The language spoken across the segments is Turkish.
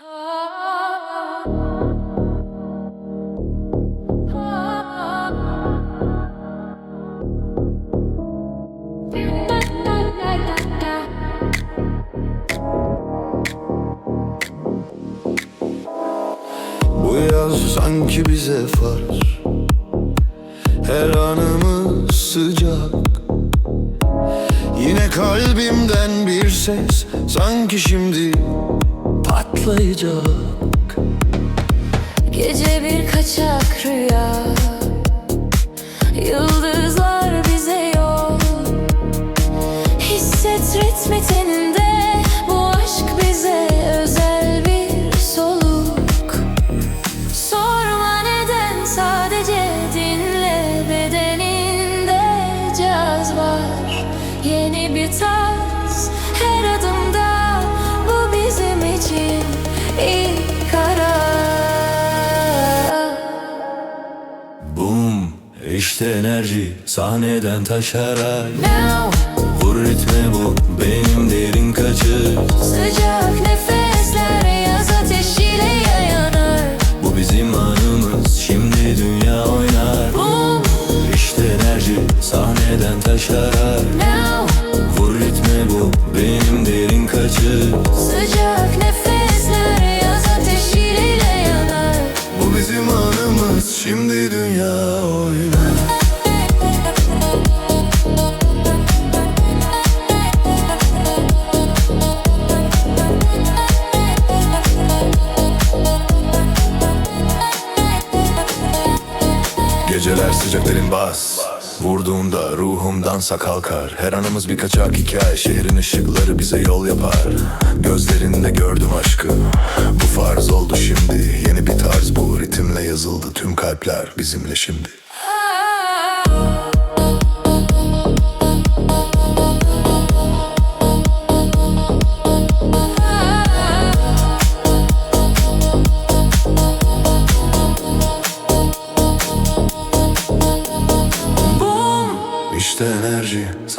Bu yaz sanki bize farz Her anımız sıcak. Yine kalbimden bir ses. Sanki şimdi patlayacak Gece bir kaçak rüya. Yıldızlar bize yol. Hisset ritmi teninde Bu aşk bize özel bir soluk. Sorma neden sadece dinle. Bedeninde caz var. Yeni bir tarz her işte enerji sahneden taşarak. Now. Vur ritme bu benim derin kaçış. Sıcak nefesler yaz ateşiyle yanar Bu bizim anımız şimdi dünya oynar. Boom. İşte enerji sahneden taşarak. Now. Vur ritme bu benim derin kaçış. Sıcak nefesler yaz ateşiyle yanar. Bu bizim anımız şimdi dünya Geceler sıcak derin bas. Vurduğunda ruhum dansa kalkar. Her anımız bir kaçak hikaye. Şehrin ışıkları bize yol yapar. Gözlerinde gördüm aşkı. Bu farz oldu şimdi. Yeni bir tarz bu. Ritimle yazıldı Tüm kalpler bizimle şimdi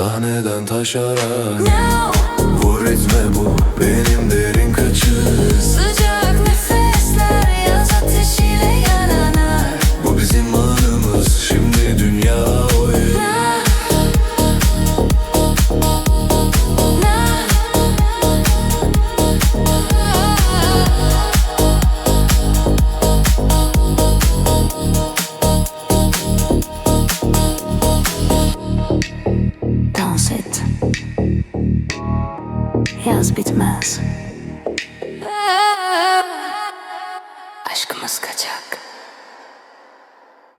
sahneden taşarak now Bu ritme bu benim derin kaçış. Sıcak Yaz bitmez. Aşkımız kaçak